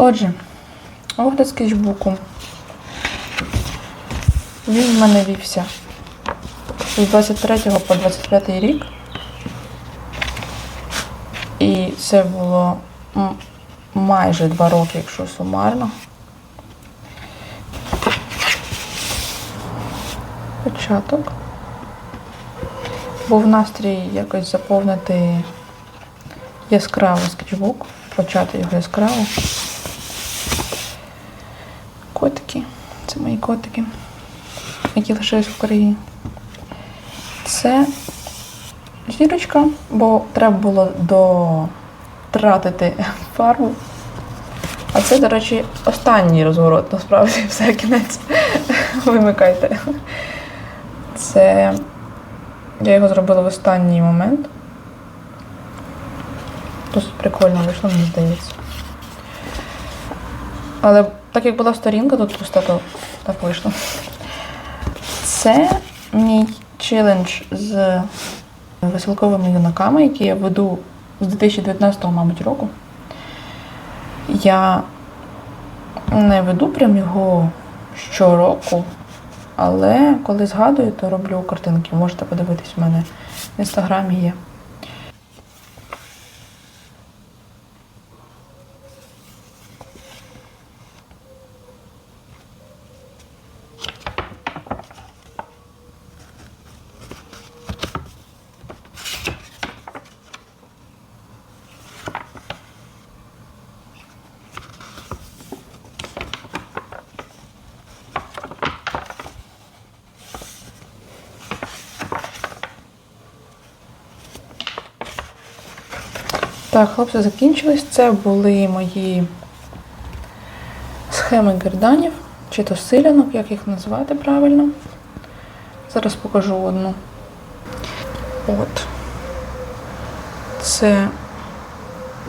Отже, огляд скетчбуку. Він в мене вівся з 23 по 25 рік. І це було майже два роки, якщо сумарно. Початок. Був настрій якось заповнити яскраво скетчбук, почати його яскраво. Котики. Це мої котики, які лишились в Україні. Це зірочка, бо треба було дотратити фарбу. А це, до речі, останній розворот, насправді, все кінець. Вимикайте. Це я його зробила в останній момент. Досить прикольно вийшло, мені здається. Але так як була сторінка тут пуста, то так вийшло. Це мій челендж з веселковими юнаками, які я веду з 2019, мабуть, року. Я не веду прям його щороку, але коли згадую, то роблю картинки. Можете подивитись, у мене в інстаграмі є. Так, хлопці, закінчились. Це були мої схеми герданів, чи то силянок, як їх назвати правильно. Зараз покажу одну. От. Це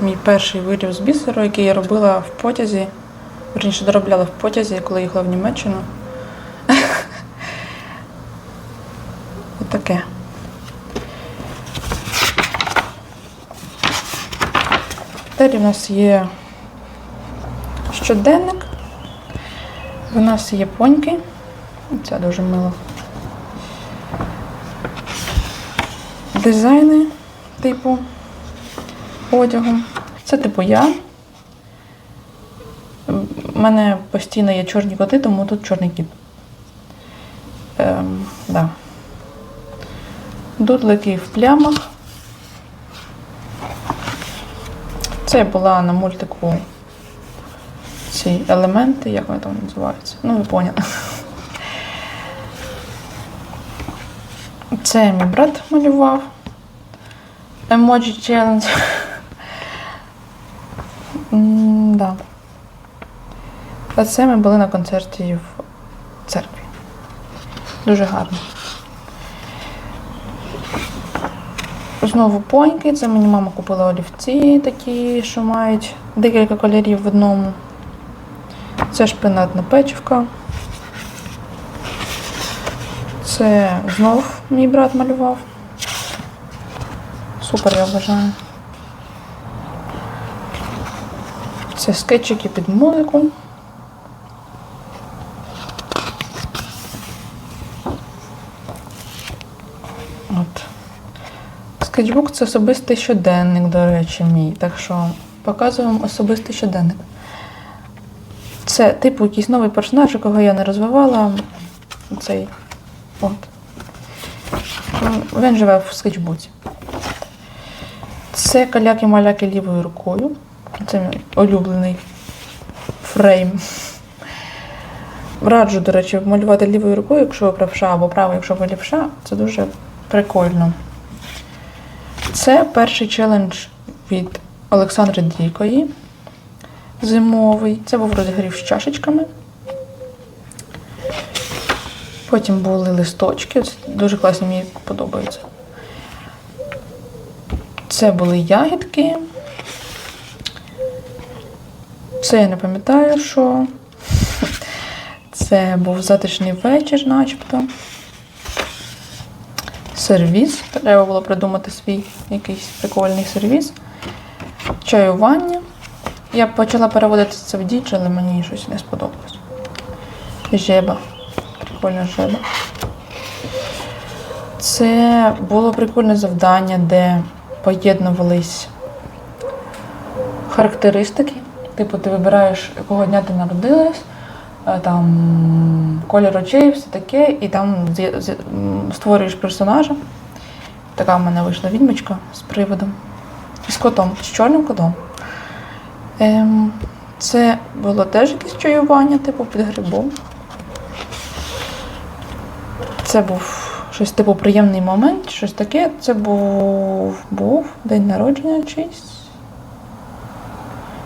мій перший вирів з бісеру, який я робила в потязі. Верніше доробляла в потязі, коли їхала в Німеччину. Отаке. Далі в нас є щоденник. В нас є поньки. Це дуже мило. Дизайни типу одягу. Це типу я. У мене постійно є чорні коти, тому тут чорний кіт. Ем, да. Дудлики в плямах. Це була на мультику ці елементи, як вони там називаються. Ну, ви поняли. Це мій брат малював. Emoji Challenge. Да. А це ми були на концерті в церкві. Дуже гарно. Знову поньки. Це мені мама купила олівці такі, що мають декілька кольорів в одному. Це шпинатна печивка. Це знов мій брат малював. Супер, я вважаю. Це скетчики під музику. От. Скетчбук це особистий щоденник, до речі, мій. Так що показую вам особистий щоденник. Це, типу, якийсь новий персонаж, якого я не розвивала. Цей. От. Він живе в скетчбуці. Це каляки-маляки лівою рукою. Це мій улюблений фрейм. Раджу, до речі, малювати лівою рукою, якщо ви правша, або правою, якщо ви лівша. Це дуже прикольно. Це перший челендж від Олександри Дікої. Зимовий. Це був розігрів з чашечками. Потім були листочки. Це дуже класні, мені подобаються. Це були ягідки. Це я не пам'ятаю, що. Це був затишний вечір, начебто. Сервіс. Треба було придумати свій якийсь прикольний сервіс. Чаювання. Я почала переводити це в діч, але мені щось не сподобалось. Жеба. Прикольна жеба. Це було прикольне завдання, де поєднувались характеристики. Типу, ти вибираєш, якого дня ти народилась, там колір очей, все таке, і там створюєш персонажа. Така в мене вийшла відьмочка з приводом. І з котом, з чорним котом. Ем, це було теж якесь чаювання, типу під грибом. Це був щось типу приємний момент, щось таке. Це був, був день народження чийсь.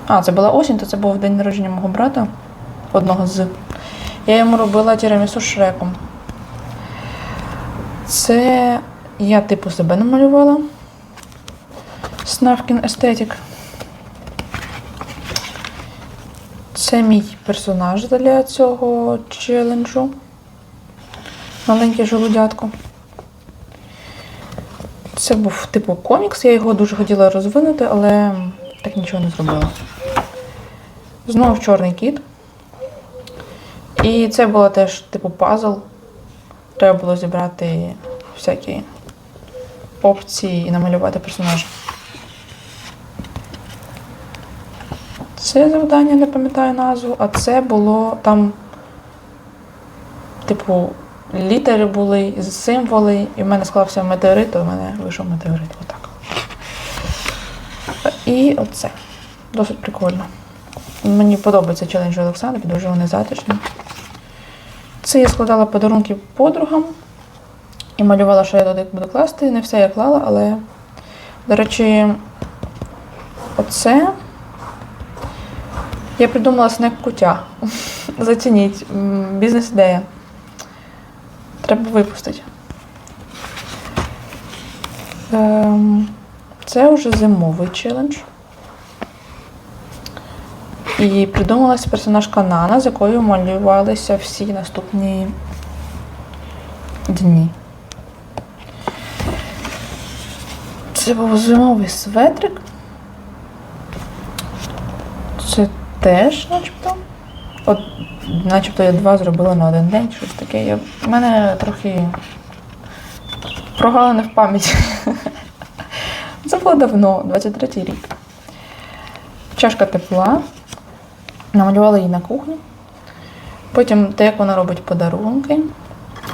А, це була осінь, то це був день народження мого брата, одного з. Я йому робила тірамісу шреком. Це я типу себе намалювала. Снавкін естетик. Це мій персонаж для цього челенджу. Маленьке жолудятко. Це був типу комікс, я його дуже хотіла розвинути, але так нічого не зробила. Знову чорний кіт. І це було теж типу пазл. Треба було зібрати всякі опції і намалювати персонажа. Це завдання, не пам'ятаю назву, а це було там, типу, літери були, символи, і в мене склався метеорит, то в мене вийшов метеорит. Отак. І оце. Досить прикольно. Мені подобається челендж Олександра, дуже вони затишні. Це я складала подарунки подругам і малювала, що я туди буду класти. Не все я клала, але, до речі, оце я придумала снек куття. Зацініть, бізнес-ідея. Треба випустити. Ем, це вже зимовий челендж. І придумалась персонаж Канана, з якою малювалися всі наступні дні. Це був зимовий светрик. Це теж, начебто. От, начебто я два зробила на один день, щось таке. Я, в мене трохи прогалини в пам'яті. Це було давно, 23-й рік. Чашка тепла. Намалювала її на кухні. Потім те, як вона робить подарунки.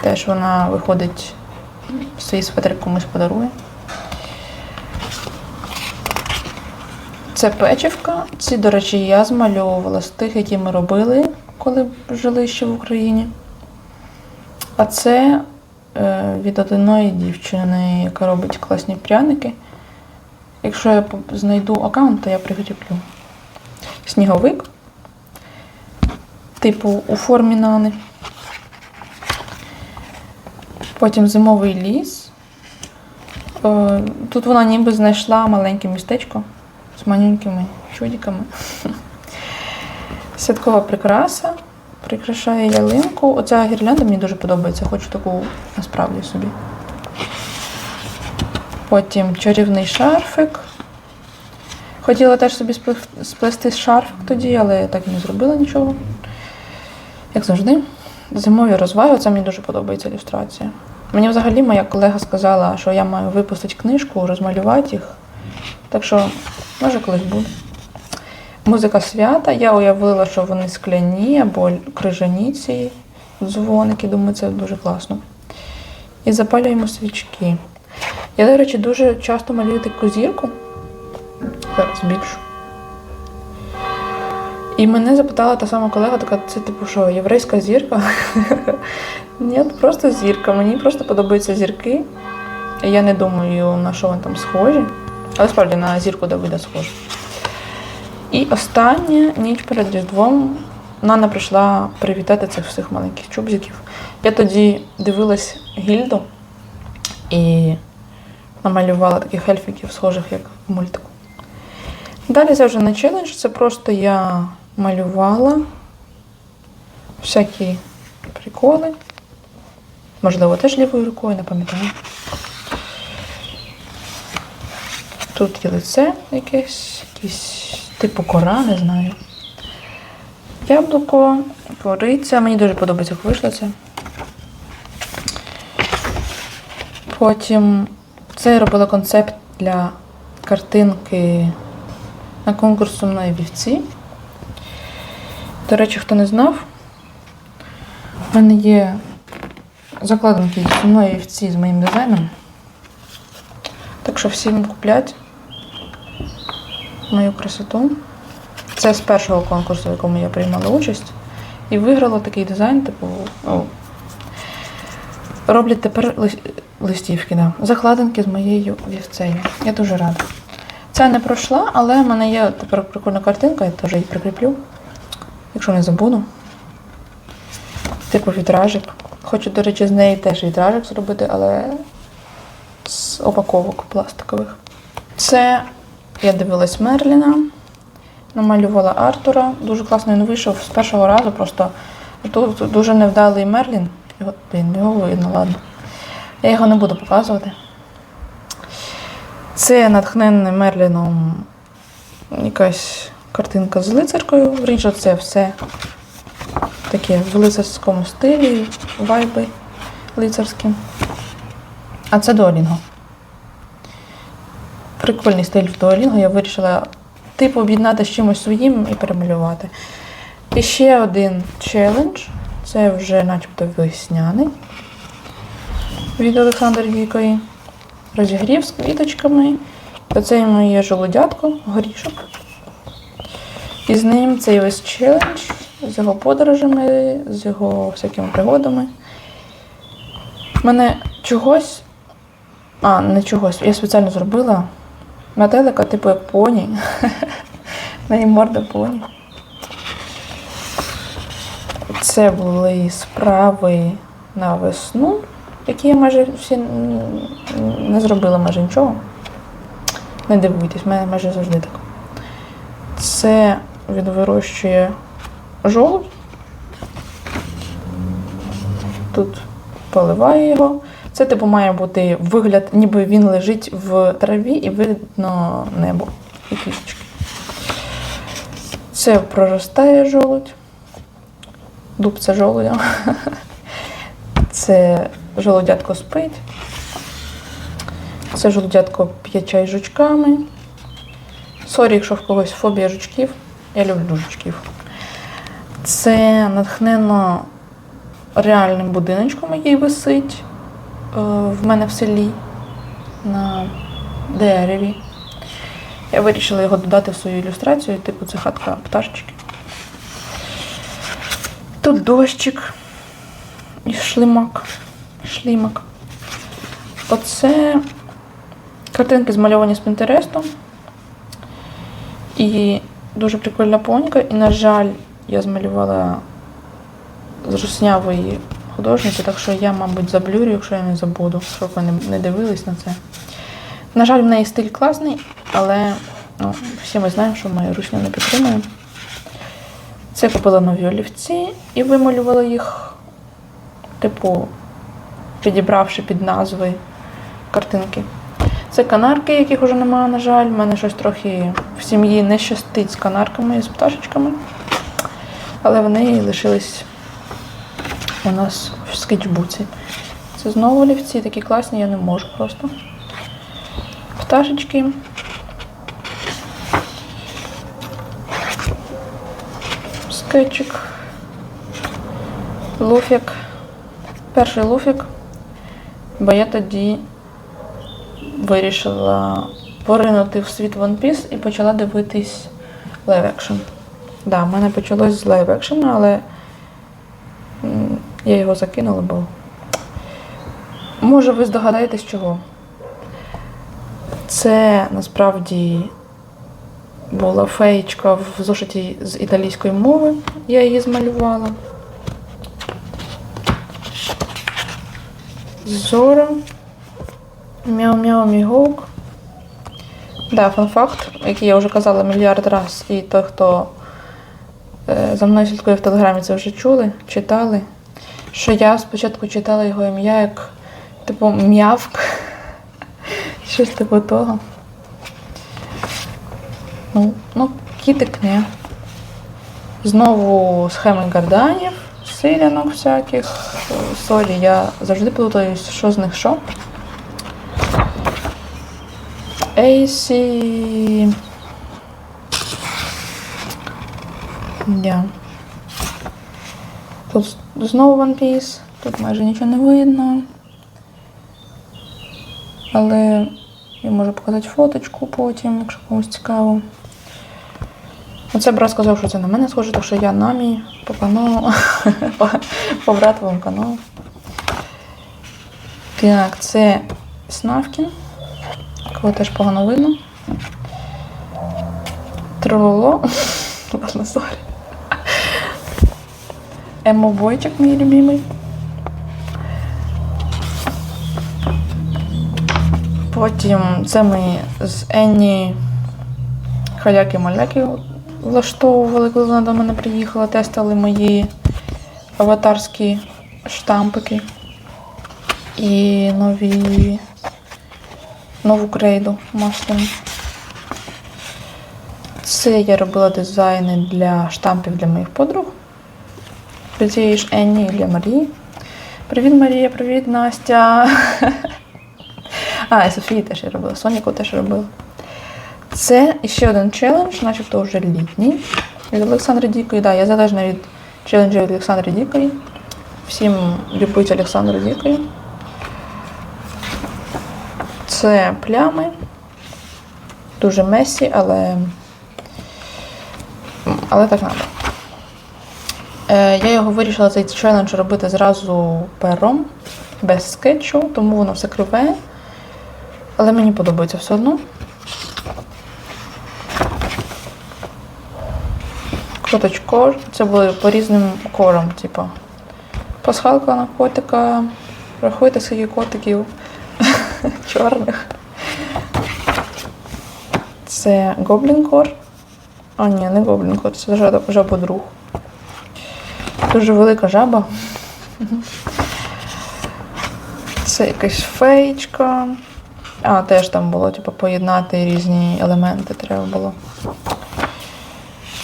Теж вона виходить, свій светрик комусь подарує. Це печивка. Ці, до речі, я змальовувала з тих, які ми робили, коли жили ще в Україні. А це е, від одної дівчини, яка робить класні пряники. Якщо я знайду аккаунт, то я прикріплю. Сніговик. Типу у формі нани. Потім зимовий ліс. Е, Тут вона ніби знайшла маленьке містечко з маленькими чудиками. Святкова прикраса прикрашає ялинку. Оця гірлянда мені дуже подобається, хочу таку насправді собі. Потім чарівний шарфик. Хотіла теж собі сплести шарфик тоді, але так і не зробила нічого. Як завжди. Зимові розваги, це мені дуже подобається ілюстрація. Мені взагалі моя колега сказала, що я маю випустити книжку, розмалювати їх. Так що, може, колись буде. Музика свята. Я уявила, що вони скляні або крижані ці дзвоники. Думаю, це дуже класно. І запалюємо свічки. Я, до речі, дуже часто малюю таку зірку. Зараз більшу. І мене запитала та сама колега, така, це типу що, єврейська зірка? Ні, просто зірка. Мені просто подобаються зірки. Я не думаю, на що вони там схожі. Але справді на зірку Давида схожі. І остання ніч перед Різдвом Нана прийшла привітати цих всіх маленьких чубзиків. Я тоді дивилась гільду і намалювала таких ельфіків, схожих як в мультику. Далі це вже не челендж, це просто я малювала всякі приколи. Можливо, теж лівою рукою, не пам'ятаю. Тут є лице якесь, якісь типу кора, не знаю. Яблуко, кориця. Мені дуже подобається, як вийшло це. Потім це я робила концепт для картинки на конкурс сумної вівці. До речі, хто не знав, в мене є закладинки сумної вівці з моїм дизайном. Так що всім куплять мою красоту. Це з першого конкурсу, в якому я приймала участь. І виграла такий дизайн, типу, ну, роблять тепер листівки, да. закладинки з моєю вівцею. Я дуже рада. Це не пройшла, але в мене є тепер прикольна картинка, я теж її прикріплю, якщо не забуду. Типу вітражик. Хочу, до речі, з неї теж вітражик зробити, але з упаковок пластикових. Це я дивилась Мерліна, намалювала Артура. Дуже класно він вийшов з першого разу. Просто тут дуже невдалий Мерлін. Його, блін, його видно, ладно. Я його не буду показувати. Це натхненне Мерліном якась картинка з лицаркою. Вріжу це все таке в лицарському стилі, вайби лицарські. А це Дуолінго. Прикольний стиль в Дуолінго. Я вирішила типу об'єднати з чимось своїм і перемалювати. І ще один челендж. Це вже начебто весняний. Від Олександра Вікої. Розігрів з квіточками. Оце моє жолудятко, горішок. І з ним цей весь челендж з його подорожами, з його всякими пригодами. Мене чогось. А, не чогось. Я спеціально зробила метелика, типу як поні. В неї морда поні. Це були справи на весну, які я майже всі не зробила майже нічого. Не дивуйтесь, в мене майже завжди так. Це він вирощує жолудь. Тут поливає його. Це типу має бути вигляд, ніби він лежить в траві і видно небо і квіточки. Це проростає жолудь. Дубця жолудя. Це жолудятко спить. Це жолудятко п'є чай жучками. Сорі, якщо в когось фобія жучків. Я люблю жучків. Це натхнено реальним будиночком, який висить е, в мене в селі на дереві. Я вирішила його додати в свою ілюстрацію, типу це хатка пташечки. Тут дощик і шлимак. Шлімак. Оце картинки змальовані з Пінтерестом. І дуже прикольна поніка. І, на жаль, я змалювала з руснявої художниці, так що я, мабуть, заблюрю, якщо я не забуду, щоб ви не, дивились на це. На жаль, в неї стиль класний, але ну, всі ми знаємо, що ми русня не підтримуємо. Це купила нові олівці і вималювала їх, типу, підібравши під назви картинки. Це канарки, яких вже немає, на жаль. У мене щось трохи в сім'ї не щастить з канарками і з пташечками. Але вони лишились у нас в скетчбуці. Це знову олівці, такі класні, я не можу просто. Пташечки. Скетчик. Луфік. Перший луфік. Бо я тоді вирішила поринути в світ One Piece і почала дивитись лайв екшн. Да, в мене почалось з лайв екшн, але я його закинула, бо. Може, ви здогадаєтесь чого? Це насправді була феєчка в зошиті з італійської мови. Я її змалювала. Зора. Мяу-мяу мігоук. Да, фан-факт, який я вже казала мільярд раз, і той, хто е, за мною слідкує в телеграмі, це вже чули, читали. Що я спочатку читала його ім'я як типу м'явк. Щось типу того. Ну, ну, кітикне. Знову схеми гарданів, силянок всяких. Сорі, я завжди плутаюсь, що з них що. Ейсі. Я. Тут знову One Piece. Тут майже нічого не видно. Але я можу показати фоточку потім, якщо комусь цікаво. Оце брат сказав, що це на мене схоже, тому що я намі по каналу, по братовому каналу. Так, це Снавкін. Кого теж погано видно. Трололо. Ладно, сорі. Емо-бойчик мій любимий. Потім це ми з Енні халяки-маляки влаштовували, коли вона до мене приїхала, тестили мої аватарські штампики і нові нову крейду масляну. Це я робила дизайни для штампів для моїх подруг. Для цієї ж Енні і для Марії. Привіт, Марія, привіт, Настя. А, і Софії теж я робила, Соніку теж робила. Це ще один челендж, начебто вже літній. Від Олександри Дікої. Да, я залежна від челенджів від Олександри Дікої. Всім любить Олександру Дікої. Це плями. Дуже месі, але. Але так треба. Я його вирішила цей челендж робити зразу пером, без скетчу, тому воно все криве. Але мені подобається все одно. Коточкор. Це були по різним корам, типу. Пасхалка на котика. Рахуйте скільки котиків чорних. Це гоблін кор. А, ні, не гоблін кор, це жаба- жабодруг. Дуже велика жаба. Це якась феєчка. А, теж там було, типу, поєднати різні елементи треба було.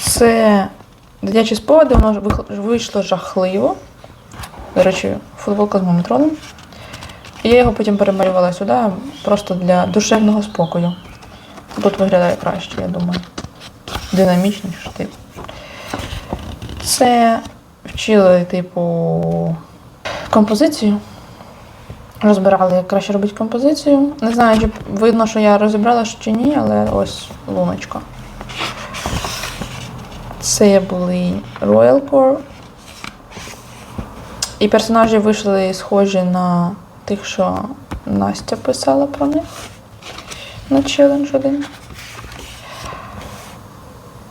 Це дитячі спогади, воно вийшло жахливо. До речі, футболка з мумітроном. І я його потім перемалювала сюди просто для душевного спокою. Тут виглядає краще, я думаю. Динамічніше, типу. Це вчили, типу, композицію. Розбирали, як краще робити композицію. Не знаю, чи видно, що я розібрала чи ні, але ось луночка. Це були Royal Core. І персонажі вийшли схожі на тих, що Настя писала про них на челендж один.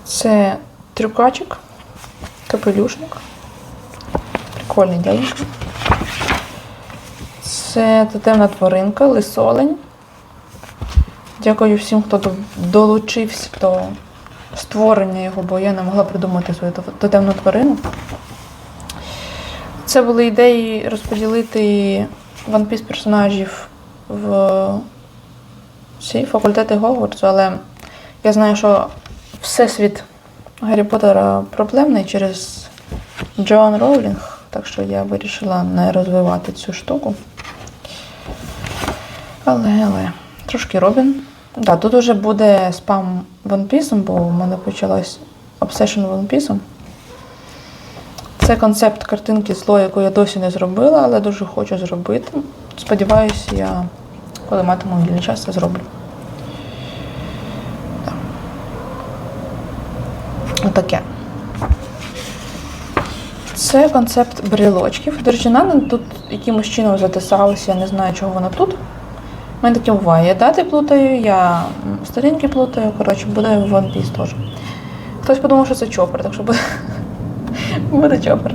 Це трюкачик, капелюшник. Прикольний дяденька. Це тотемна тваринка, лисолень. Дякую всім, хто долучився до створення його, бо я не могла придумати свою тот- тотемну тварину. Це були ідеї розподілити Piece персонажів в всі факультети Гогвартсу, але я знаю, що всесвіт Гаррі Поттера проблемний через Джоан Роулінг, так що я вирішила не розвивати цю штуку. Але, але, трошки Робін. Да, тут уже буде спам One Piece, бо в мене почалась обсешн One Piece. Це концепт картинки зло, яку я досі не зробила, але дуже хочу зробити. Сподіваюся, я коли матиму вільний час, це зроблю. Так. Отаке. Це концепт брелочків. До речі, Нана тут якимось чином затисалася, я не знаю, чого вона тут. У мене таке буває. Я дати плутаю, я сторінки плутаю, коротше, буде One Piece теж. Хтось подумав, що це чопер, так що буде, буде чопер.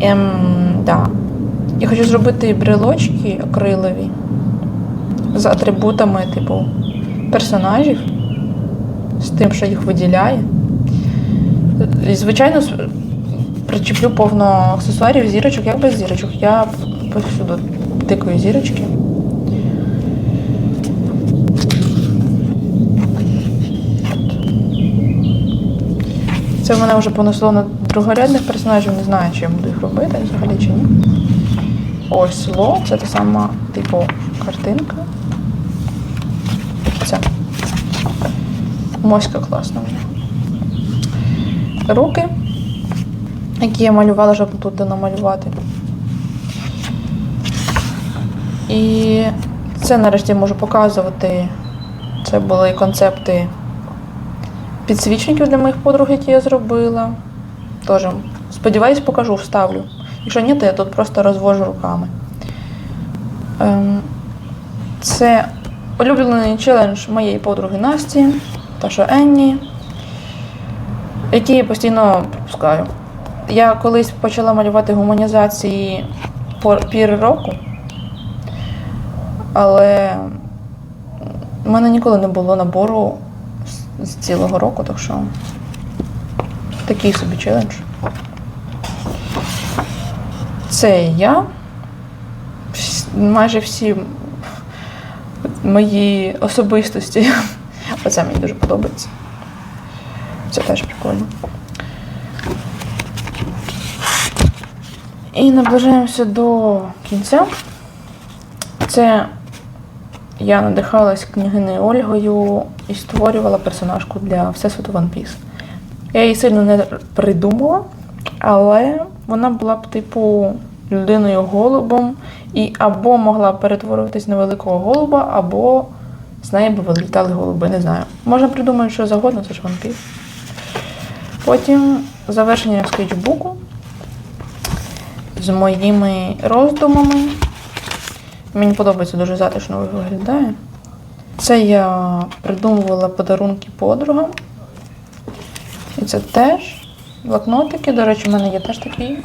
Ем, да. Я хочу зробити брелочки акрилові з атрибутами, типу, персонажів, з тим, що їх виділяє. І, звичайно, причеплю повно аксесуарів, зірочок, як без зірочок. Я повсюди тикаю зірочки. Це мене вже понесло на другорядних персонажів, не знаю, чи я буду їх робити взагалі чи ні. Ось село, це та сама, типу, картинка. Це. Моська класна. в нього. Руки, які я малювала, щоб тут намалювати. І це нарешті можу показувати. Це були концепти підсвічників для моїх подруг, які я зробила. Тож, сподіваюсь, покажу, вставлю. Якщо ні, то я тут просто розвожу руками. Ем, це улюблений челендж моєї подруги Насті та що Енні, який я постійно пропускаю. Я колись почала малювати гуманізації пір року, але в мене ніколи не було набору з- цілого року, так що такий собі челендж. Це я. Майже всі мої особистості. Оце мені дуже подобається. Це теж прикольно. І наближаємося до кінця. Це я надихалась княгинею Ольгою і створювала персонажку для Всесвіту One Piece. Я її сильно не придумала, але вона була б, типу, людиною голубом і або могла перетворюватись на великого голуба, або з неї б вилітали голуби, не знаю. Можна придумати, що завгодно, це ж One Piece. Потім завершення скетчбуку з моїми роздумами. Мені подобається дуже затишно виглядає. Це я придумувала подарунки подругам. І це теж блокнотики. До речі, в мене є теж такі.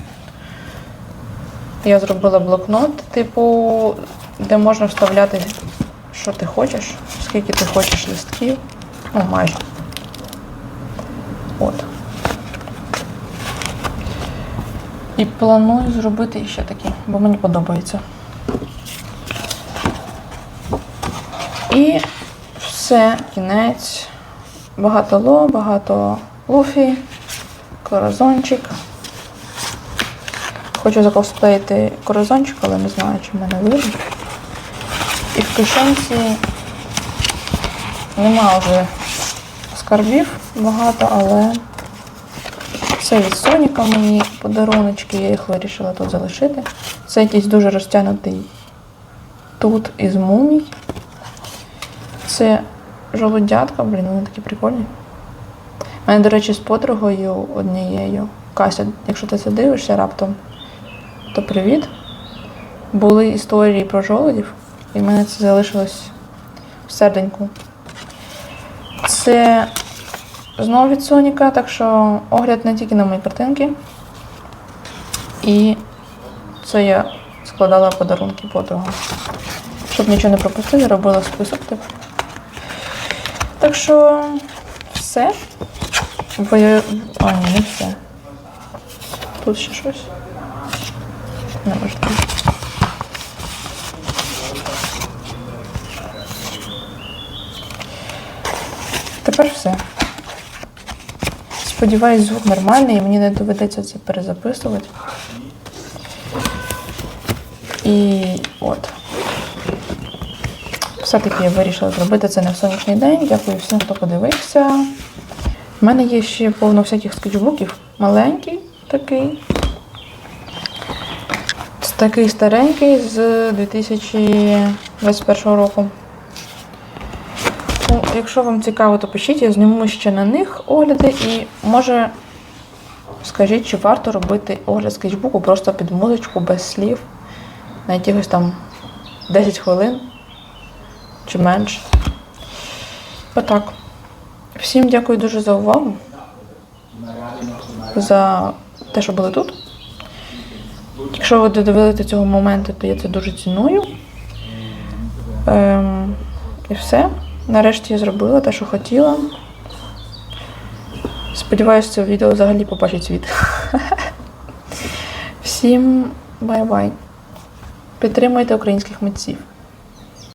Я зробила блокнот, типу, де можна вставляти, що ти хочеш, скільки ти хочеш листків. Ну, майже. От. І планую зробити ще такі, бо мені подобається. І все, кінець. Багато ло, багато луфі, коразончик. Хочу закосплеїти коразончик, але не знаю, чи в мене вийде. І в кишенці нема вже скарбів багато, але це від Соніка мені подаруночки, я їх вирішила тут залишити. Це якийсь дуже розтягнутий тут із мумій. Це жолудятка, блін, вони такі прикольні. У мене, до речі, з подругою однією. Кася, якщо ти це дивишся раптом, то привіт. Були історії про жолудів, і в мене це залишилось в. Це знову від Соніка, так що огляд не тільки на мої картинки. І це я складала подарунки подругам. Щоб нічого не пропустити, робила список типу. Так що все. Ви... А, ні, не все. Тут ще щось. Неможливо. Тепер все. Сподіваюсь, звук нормальний і мені не доведеться це перезаписувати. І от. Все-таки я вирішила зробити це на сонячний день. Дякую всім, хто подивився. У мене є ще повно всяких скетчбуків. Маленький такий. Такий старенький з 2021 року. Ну, якщо вам цікаво, то пишіть, я зніму ще на них огляди і може скажіть, чи варто робити огляд скетчбуку просто під музичку без слів на якихось там 10 хвилин чи менше. Отак. Всім дякую дуже за увагу. За те, що були тут. Якщо ви додивилися до цього моменту, то я це дуже ціную. Ем, і все. Нарешті я зробила те, що хотіла. Сподіваюся, це відео взагалі побачить світ. Всім бай-бай. Підтримуйте українських митців.